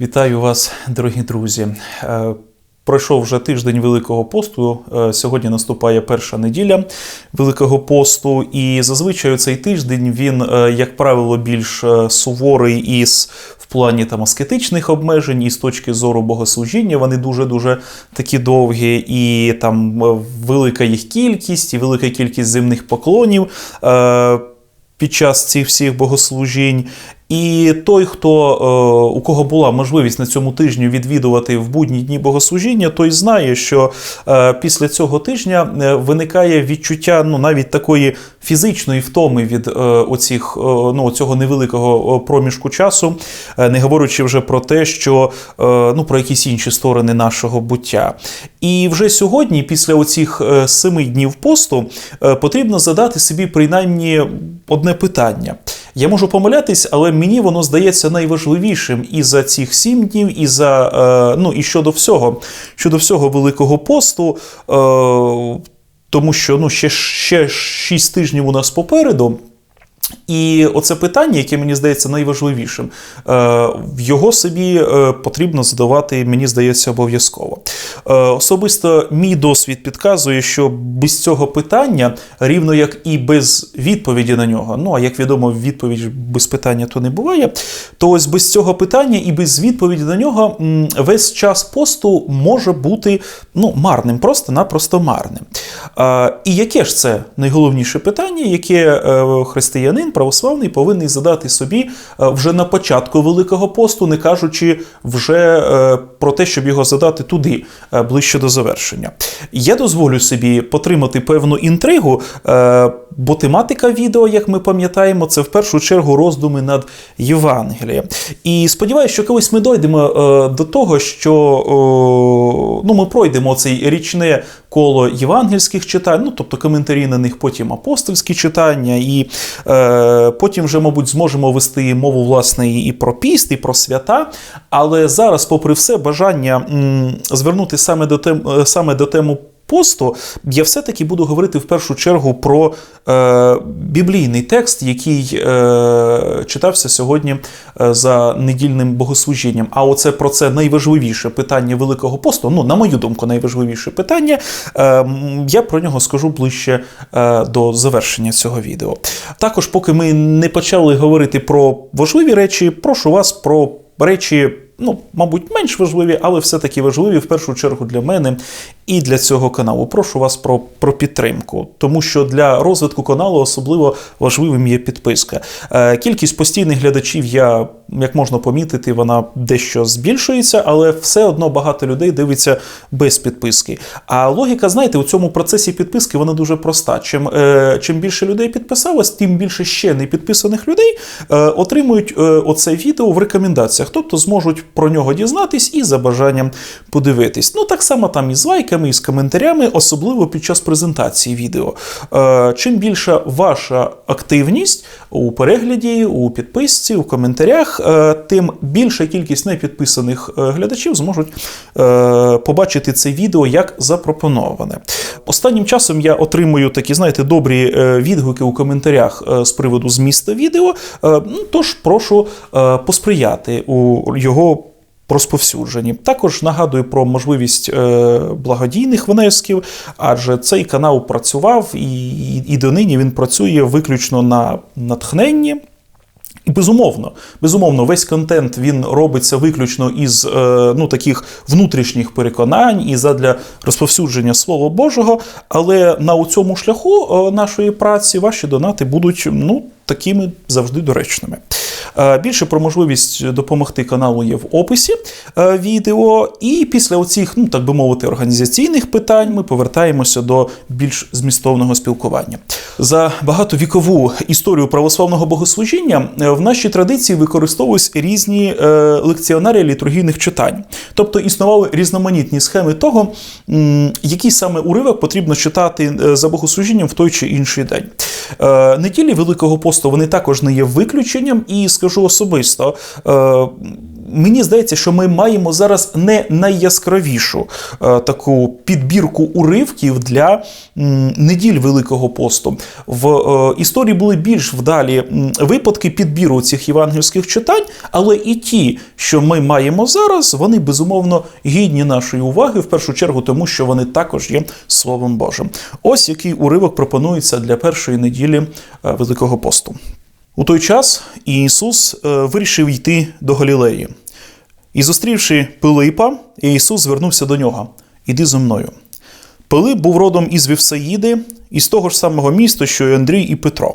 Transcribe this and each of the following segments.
Вітаю вас, дорогі друзі. Е, Пройшов вже тиждень Великого посту. Е, Сьогодні наступає перша неділя Великого посту, і зазвичай цей тиждень він, е, як правило, більш суворий із в плані там аскетичних обмежень, і з точки зору богослужіння. Вони дуже дуже такі довгі, і там велика їх кількість, і велика кількість земних поклонів. Під час цих всіх богослужінь, і той, хто е, у кого була можливість на цьому тижні відвідувати в будні дні богослужіння, той знає, що е, після цього тижня е, виникає відчуття ну навіть такої фізичної втоми від оцих, ну, цього невеликого проміжку часу, не говорячи вже про те, що ну, про якісь інші сторони нашого буття. І вже сьогодні, після оцих семи днів посту, потрібно задати собі принаймні одне питання. Я можу помилятись, але мені воно здається найважливішим і за цих сім днів, і за е, ну і щодо всього, щодо всього Великого посту. Е, тому що ну, ще, ще шість тижнів у нас попереду. І оце питання, яке мені здається найважливішим, е, його собі е, потрібно задавати, мені здається, обов'язково. Е, Особисто мій досвід підказує, що без цього питання, рівно як і без відповіді на нього, ну а як відомо, відповідь без питання то не буває. То ось без цього питання і без відповіді на нього весь час посту може бути ну, марним, просто-напросто марним. І яке ж це найголовніше питання, яке е, християнин православний повинен задати собі е, вже на початку Великого посту, не кажучи вже е, про те, щоб його задати туди, е, ближче до завершення. Я дозволю собі потримати певну інтригу, бо тематика відео, як ми пам'ятаємо, це в першу чергу роздуми над Євангелієм. І сподіваюся, що колись ми дойдемо е, до того, що о, ну, ми пройдемо цей річне коло євангельських читань, ну тобто коментарі на них, потім апостольські читання, і е, потім вже, мабуть, зможемо вести мову власне і про піст, і про свята. Але зараз, попри все, бажання м, звернути саме до тем, е, саме до тему. Посту я все-таки буду говорити в першу чергу про е, біблійний текст, який е, читався сьогодні е, за недільним богослужінням. А оце про це найважливіше питання Великого посту. Ну, на мою думку, найважливіше питання. Е, я про нього скажу ближче е, до завершення цього відео. Також, поки ми не почали говорити про важливі речі, прошу вас про речі. Ну, мабуть, менш важливі, але все-таки важливі в першу чергу для мене і для цього каналу. Прошу вас про, про підтримку, тому що для розвитку каналу особливо важливим є підписка. Е, кількість постійних глядачів я, як можна помітити, вона дещо збільшується, але все одно багато людей дивиться без підписки. А логіка, знаєте, у цьому процесі підписки вона дуже проста. Чим, е, чим більше людей підписалось, тим більше ще не підписаних людей е, отримують е, оце відео в рекомендаціях, тобто зможуть про нього дізнатись і за бажанням подивитись. Ну так само там і з лайками, і з коментарями, особливо під час презентації відео. Е, чим більша ваша активність у перегляді, у підписці, у коментарях, е, тим більша кількість непідписаних е, глядачів зможуть е, побачити це відео як запропоноване. Останнім часом я отримую такі, знаєте, добрі е, відгуки у коментарях е, з приводу змісту відео. Ну, Тож прошу посприяти у його розповсюдженні. Також нагадую про можливість е, благодійних внесків, адже цей канал працював і, і, і донині він працює виключно на натхненні. І безумовно, безумовно, весь контент він робиться виключно із е, ну, таких внутрішніх переконань і задля розповсюдження Слова Божого. Але на цьому шляху е, нашої праці ваші донати будуть ну, такими завжди доречними. Е, Більше про можливість допомогти каналу є в описі е, відео. І після оцих, ну так би мовити, організаційних питань ми повертаємося до більш змістовного спілкування. За багатовікову історію православного богослужіння е, в нашій традиції використовувались різні лекціонарії літургійних читань, тобто існували різноманітні схеми того, який саме уривок потрібно читати за богослужінням в той чи інший день. Неділі Великого посту вони також не є виключенням, і скажу особисто. Мені здається, що ми маємо зараз не найяскравішу е, таку підбірку уривків для неділь Великого посту. В е, історії були більш вдалі випадки підбіру цих євангельських читань, але і ті, що ми маємо зараз, вони безумовно гідні нашої уваги, в першу чергу, тому що вони також є Словом Божим. Ось який уривок пропонується для першої неділі е, Великого посту. У той час Ісус е, вирішив йти до Галілеї. І, зустрівши Пилипа, Ісус звернувся до нього: Іди зо мною. Пилип був родом із Вівсаїди, із того ж самого міста, що й Андрій і Петро.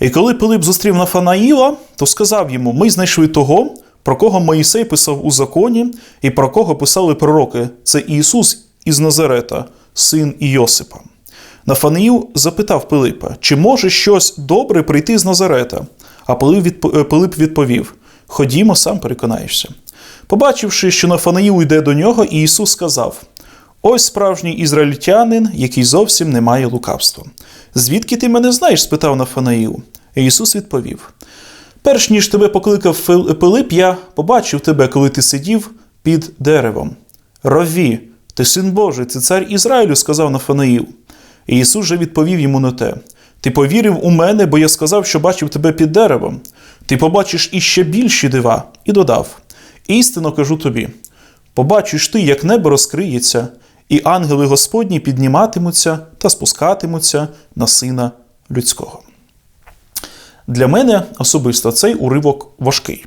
І коли Пилип зустрів Нафанаїла, то сказав йому: Ми знайшли того, про кого Моїсей писав у законі, і про кого писали пророки. Це Ісус із Назарета, син Іосипа. Нафанаїл запитав Пилипа, чи може щось добре прийти з Назарета? А е, Пилип відповів: Ходімо, сам переконаєшся. Побачивши, що Нафанаїл йде до нього, Ісус сказав: Ось справжній ізраїльтянин, який зовсім не має лукавства. Звідки ти мене знаєш? спитав Нафанаїл. І Ісус відповів: Перш ніж тебе покликав Пилип, я побачив тебе, коли ти сидів під деревом. Раві, ти син Божий, ти цар Ізраїлю, сказав Нафанаїл. І Ісус же відповів йому на те: Ти повірив у мене, бо я сказав, що бачив тебе під деревом. Ти побачиш іще більші дива, і додав: Істинно кажу тобі: побачиш ти, як небо розкриється, і ангели Господні підніматимуться та спускатимуться на сина людського. Для мене особисто цей уривок важкий.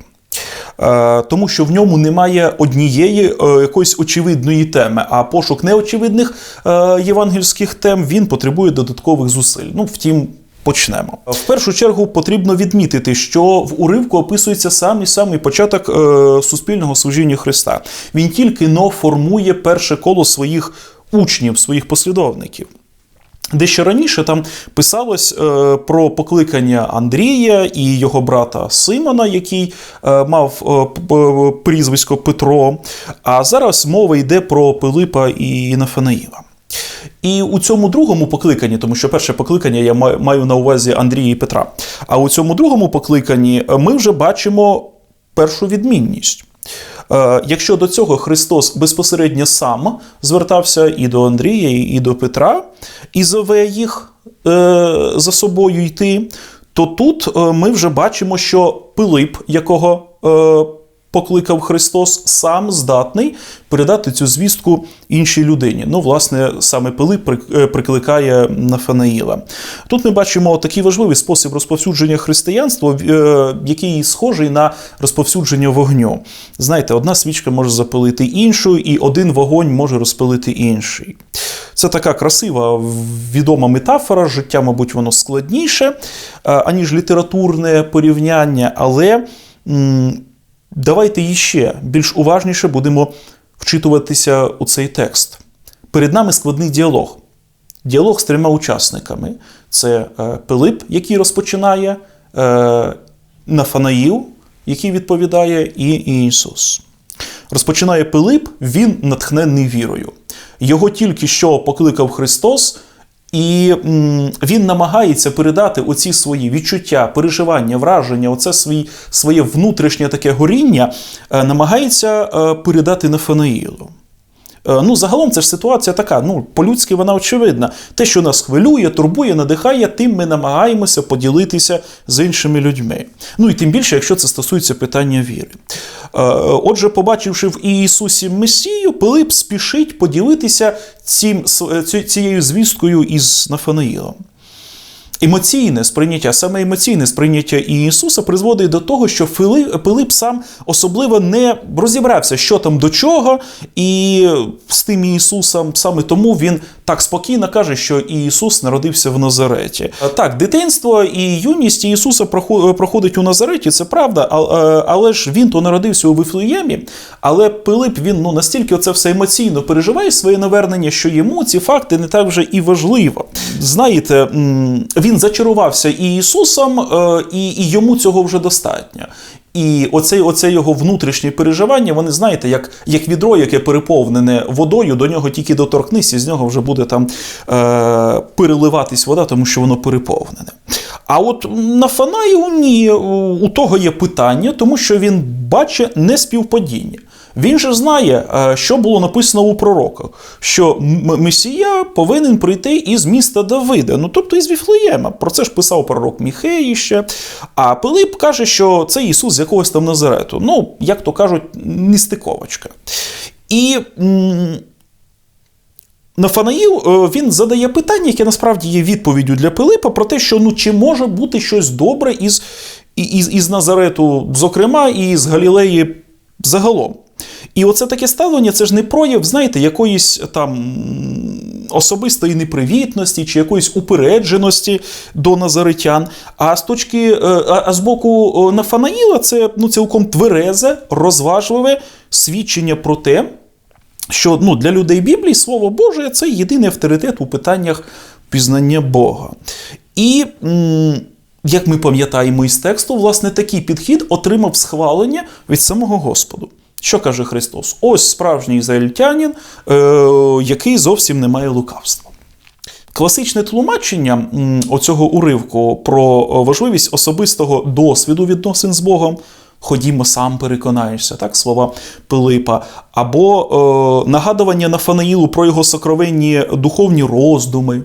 Е, Тому що в ньому немає однієї е, якоїсь очевидної теми, а пошук неочевидних е, євангельських тем він потребує додаткових зусиль. Ну, втім, почнемо. В першу чергу потрібно відмітити, що в уривку описується самий самий початок е, суспільного служіння Христа. Він тільки но формує перше коло своїх учнів, своїх послідовників. Дещо раніше там писалось е, про покликання Андрія і його брата Симона, який е, мав е, прізвисько Петро. А зараз мова йде про Пилипа і Нафанаїла. І у цьому другому покликанні, тому що перше покликання я маю на увазі Андрія і Петра. А у цьому другому покликанні е, ми вже бачимо першу відмінність. Е, Якщо до цього Христос безпосередньо сам звертався і до Андрія, і до Петра, і зове їх е, за собою йти, то тут е, ми вже бачимо, що Пилип, якого покликав Христос, сам здатний передати цю звістку іншій людині. Ну, власне, саме Пилип е, прикликає Нафанаїла. Тут ми бачимо такий важливий спосіб розповсюдження християнства, е, який схожий на розповсюдження вогню. Знаєте, одна свічка може запалити іншу, і один вогонь може розпалити інший. Це така красива, відома метафора. Життя, мабуть, воно складніше, е, аніж літературне порівняння, але. Давайте іще більш уважніше будемо вчитуватися у цей текст. Перед нами складний діалог. Діалог з трьома учасниками: це е, Пилип, який розпочинає, е, Нафанаїл, який відповідає, і Ісус. Розпочинає Пилип, він натхнений вірою. Його тільки що покликав Христос, і він намагається передати оці свої відчуття, переживання, враження, оце свій, своє внутрішнє таке горіння, е, намагається е, передати Нафанаїлу. Е, Ну, загалом це ж ситуація така. Ну, по-людськи вона очевидна. Те, що нас хвилює, турбує, надихає, тим ми намагаємося поділитися з іншими людьми. Ну і тим більше, якщо це стосується питання віри. Е, Отже, побачивши в Ісусі Месію, Пилип спішить поділитися цим, цією звісткою із Нафанаїлом. Емоційне сприйняття, саме емоційне сприйняття Ісуса призводить до того, що Пилип сам особливо не розібрався, що там до чого, і з тим Ісусом саме тому він так спокійно каже, що Ісус народився в Назареті. Так, дитинство і юність Ісуса прохо- проходить у Назареті, це правда, а- але ж він то народився у Вифлеємі. Але Пилип він ну настільки це все емоційно переживає своє навернення, що йому ці факти не так вже і важливо. Знаєте, він зачарувався і Ісусом, е, і, і йому цього вже достатньо. І оце, оце його внутрішнє переживання, вони знаєте, як, як відро, яке переповнене водою, до нього тільки доторкнись, і з нього вже буде там е, переливатись вода, тому що воно переповнене. А от Нафанаїл ні, у того є питання, тому що він бачить неспівпадіння. Він же знає, е, що було написано у пророках, що Месія повинен прийти із міста Давида, ну тобто із Віфлеєма. Про це ж писав пророк Міхеї ще. А Пилип каже, що це Ісус з якогось там Назарету. Ну, як то кажуть, нестиковочка. І. Нафанаїл е, він задає питання, яке насправді є відповіддю для Пилипа про те, що ну чи може бути щось добре із, із, із Назарету, зокрема, і з Галілеї загалом. І оце таке ставлення це ж не прояв, знаєте, якоїсь там особистої непривітності чи якоїсь упередженості до назаритян. А з точки, е, а, з боку Нафанаїла це ну, цілком тверезе, розважливе свідчення про те, що ну, для людей Біблії Слово Боже це єдиний авторитет у питаннях пізнання Бога. І, м, як ми пам'ятаємо із тексту, власне, такий підхід отримав схвалення від самого Господу. Що каже Христос? Ось справжній ізраїльтянин, е, який зовсім не має лукавства. Класичне тлумачення оцього уривку про важливість особистого досвіду відносин з Богом. Ходімо, сам переконаєшся, так, слова Пилипа, або е, нагадування Нафанаїлу про його сокровенні духовні роздуми.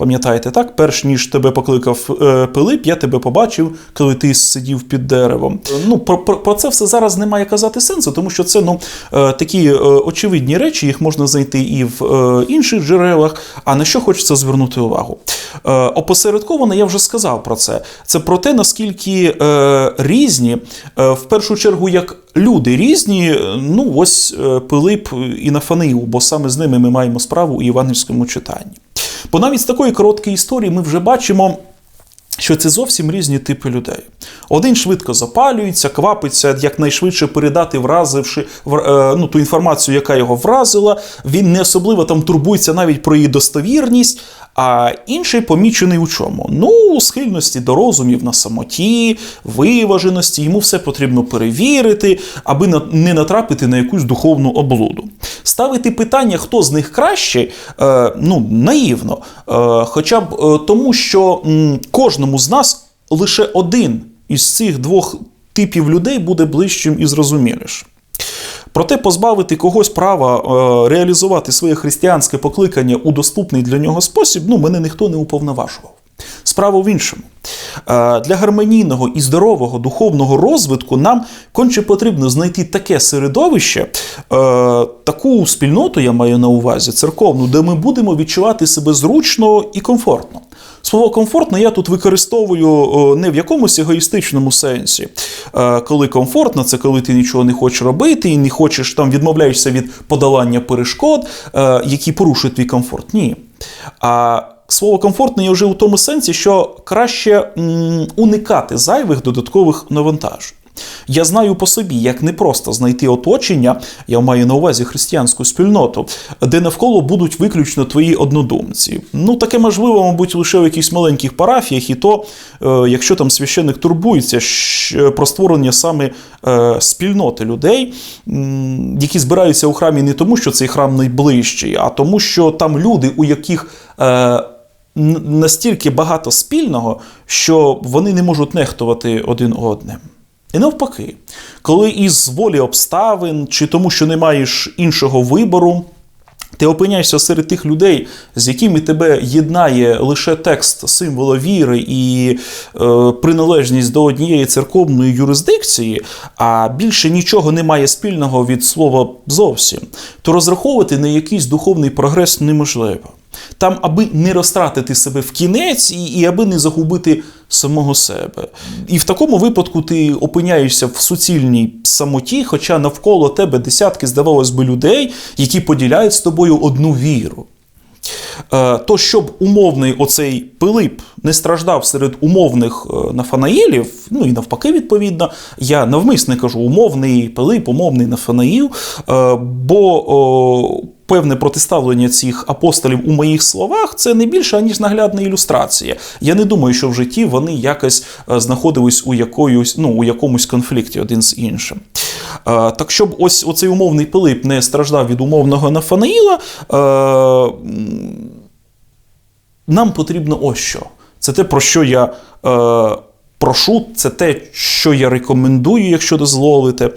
Пам'ятаєте, так? Перш ніж тебе покликав е, Пилип, я тебе побачив, коли ти сидів під деревом. Ну, про, про, про це все зараз немає казати сенсу, тому що це ну, е, такі е, очевидні речі, їх можна знайти і в е, інших джерелах. А на що хочеться звернути увагу? Е, опосередковано я вже сказав про це. Це про те, наскільки е, різні, е, в першу чергу, як люди різні, е, ну ось е, Пилип і Нафанаїл, бо саме з ними ми маємо справу у євангельському читанні. Бо навіть з такої короткої історії ми вже бачимо. Що це зовсім різні типи людей. Один швидко запалюється, квапиться якнайшвидше передати, вразивши е, ну, ту інформацію, яка його вразила. Він не особливо там турбується навіть про її достовірність. А інший помічений у чому? Ну, у схильності до розумів на самоті, виваженості, йому все потрібно перевірити, аби не натрапити на якусь духовну облуду. Ставити питання, хто з них краще, е, ну, наївно. Е, хоча б е, тому, що кожному з нас лише один із цих двох типів людей буде ближчим і зрозумілішим. Проте позбавити когось права е, реалізувати своє християнське покликання у доступний для нього спосіб, ну, мене ніхто не уповноважував. Справа в іншому. Е, Для гармонійного і здорового духовного розвитку нам конче потрібно знайти таке середовище, е, таку спільноту, я маю на увазі, церковну, де ми будемо відчувати себе зручно і комфортно. Слово комфортно я тут використовую не в якомусь егоїстичному сенсі. Е, Коли комфортно, це коли ти нічого не хочеш робити і не хочеш там відмовляєшся від подолання перешкод, е, які порушують твій комфорт. Ні. А слово комфортно є вже у тому сенсі, що краще уникати зайвих додаткових навантажень. Я знаю по собі, як непросто знайти оточення, я маю на увазі християнську спільноту, де навколо будуть виключно твої однодумці. Ну, таке можливо, мабуть, лише в якихось маленьких парафіях, і то, е, якщо там священник турбується про створення саме е, спільноти людей, які збираються у храмі не тому, що цей храм найближчий, а тому, що там люди, у яких. Е, Настільки багато спільного, що вони не можуть нехтувати один одним. І навпаки, коли із волі обставин чи тому, що не маєш іншого вибору, ти опиняєшся серед тих людей, з якими тебе єднає лише текст символа віри і е, приналежність до однієї церковної юрисдикції, а більше нічого немає спільного від слова зовсім, то розраховувати на якийсь духовний прогрес неможливо. Там, аби не розтратити себе в кінець і, і аби не загубити самого себе. І в такому випадку ти опиняєшся в суцільній самоті, хоча навколо тебе десятки, здавалось би, людей, які поділяють з тобою одну віру. Е, То, щоб умовний оцей Пилип не страждав серед умовних е, Нафанаїлів, ну і навпаки, відповідно, я навмисне кажу умовний Пилип, умовний Нафанаїл, е, бо певне протиставлення цих апостолів у моїх словах це не більше, аніж наглядна ілюстрація. Я не думаю, що в житті вони якось е, знаходились у, якоюсь, ну, у якомусь конфлікті один з іншим. Е, Так щоб ось оцей умовний Пилип не страждав від умовного Нафанаїла, е, нам потрібно ось що. це те, про що я прошу, це те, що я рекомендую, якщо дозволите,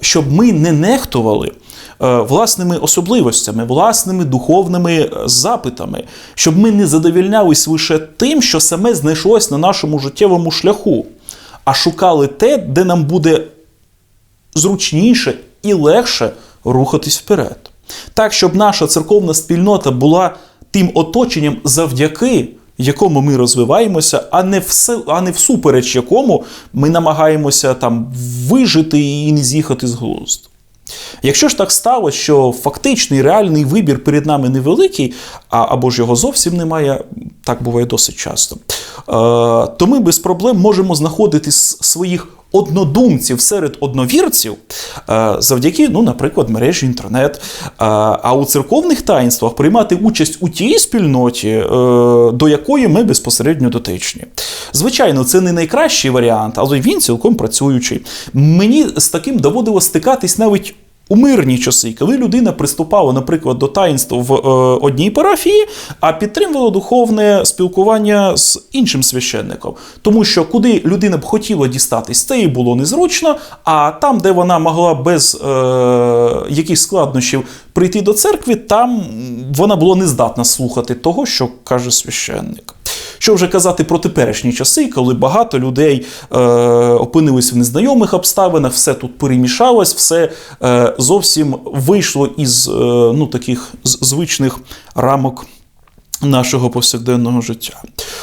щоб ми не нехтували. Е, Власними особливостями, власними духовними е, запитами, щоб ми не задовільнялись лише тим, що саме знайшлось на нашому життєвому шляху, а шукали те, де нам буде зручніше і легше рухатись вперед. Так, щоб наша церковна спільнота була тим оточенням, завдяки якому ми розвиваємося, а не все, а не всупереч якому ми намагаємося там вижити і не з'їхати з глузду. Якщо ж так стало, що фактичний реальний вибір перед нами невеликий, а або ж його зовсім немає, так буває досить часто, то ми без проблем можемо знаходити своїх однодумців серед одновірців е, завдяки, ну, наприклад, мережі інтернет. Е, А у церковних таїнствах приймати участь у тій спільноті, е, до якої ми безпосередньо дотичні. Звичайно, це не найкращий варіант, але він цілком працюючий. Мені з таким доводилось стикатись навіть. У мирні часи, коли людина приступала, наприклад, до таїнств в е, одній парафії, а підтримувала духовне спілкування з іншим священником. Тому що куди людина б хотіла дістатись, це їй було незручно, а там, де вона могла без е, якихось складнощів прийти до церкви, там вона була не здатна слухати того, що каже священник. Що вже казати про теперішні часи, коли багато людей е, опинились в незнайомих обставинах, все тут перемішалось, все е, зовсім вийшло із е, ну, таких звичних рамок нашого повсякденного життя.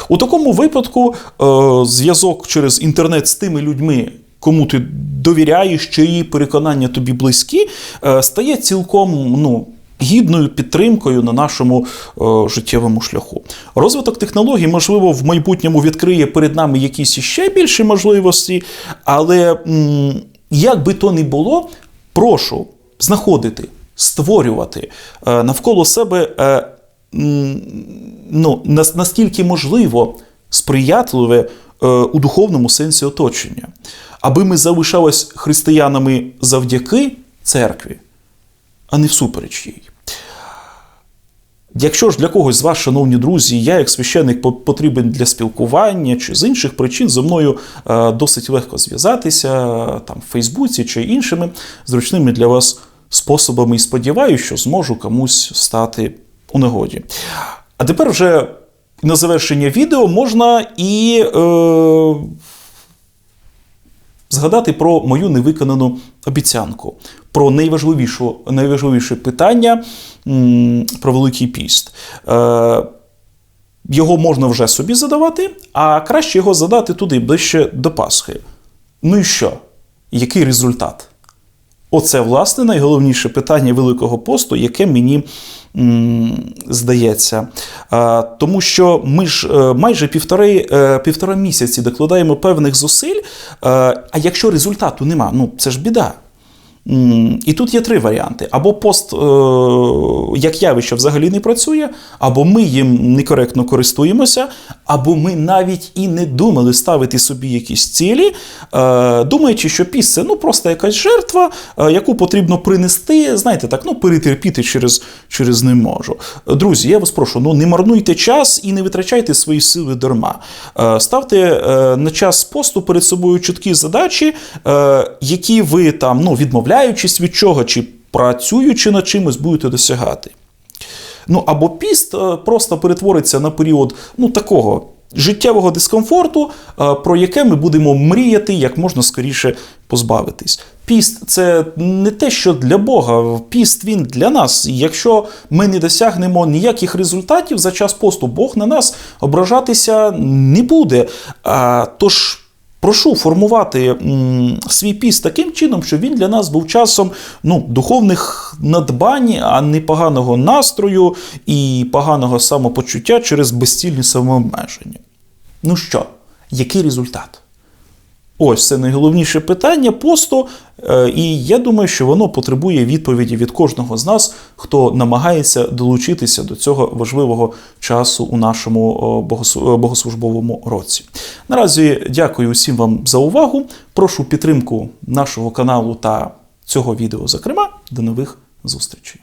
У такому випадку е, зв'язок через інтернет з тими людьми. Кому ти довіряєш, чиї переконання тобі близькі, е, стає цілком ну, гідною підтримкою на нашому е, життєвому шляху. Розвиток технологій, можливо, в майбутньому відкриє перед нами якісь іще більші можливості, але як би то не було, прошу знаходити, створювати е, навколо себе. Е, ну, нас- наскільки можливо сприятливе у духовному сенсі оточення, аби ми залишались християнами завдяки церкві, а не всупереч їй. Якщо ж для когось з вас, шановні друзі, я як священник потрібен для спілкування чи з інших причин зі мною е, досить легко зв'язатися там в Фейсбуці чи іншими зручними для вас способами, і сподіваюся, що зможу комусь стати у нагоді. А тепер вже на завершення відео можна і е, згадати про мою невиконану обіцянку, про найважливішу, найважливіше питання про Великий піст. Е, його можна вже собі задавати, а краще його задати туди ближче до Пасхи. Ну і що? Який результат? Оце, власне, найголовніше питання Великого посту, яке мені здається. Тому що ми ж е, майже півтори, е, півтора місяці докладаємо певних зусиль, е, а якщо результату нема, ну це ж біда. І тут є три варіанти: або пост е, як явище взагалі не працює, або ми їм некоректно користуємося, або ми навіть і не думали ставити собі якісь цілі, е, думаючи, що піст ну просто якась жертва, е, яку потрібно принести, знаєте, так, ну перетерпіти через, через не можу. Друзі, я вас прошу, ну не марнуйте час і не витрачайте свої сили дарма. Ставте на час посту перед собою чіткі задачі, які ви там, ну, відмовляючись від чого, чи працюючи над чимось, будете досягати. Ну або піст е, просто перетвориться на період ну, такого життєвого дискомфорту, е, про яке ми будемо мріяти як можна скоріше позбавитись. Піст це не те, що для Бога, піст він для нас. І якщо ми не досягнемо ніяких результатів за час посту, Бог на нас ображатися не буде. Тож. Прошу формувати свій піст таким чином, щоб він для нас був часом ну, духовних надбань, а не поганого настрою і поганого самопочуття через безцільні самообмеження. Ну що, який результат? Ось це найголовніше питання посту, е, і я думаю, що воно потребує відповіді від кожного з нас, хто намагається долучитися до цього важливого часу у нашому е, богослужбовому році. Наразі дякую усім вам за увагу. Прошу підтримку нашого каналу та цього відео. Зокрема, до нових зустрічей.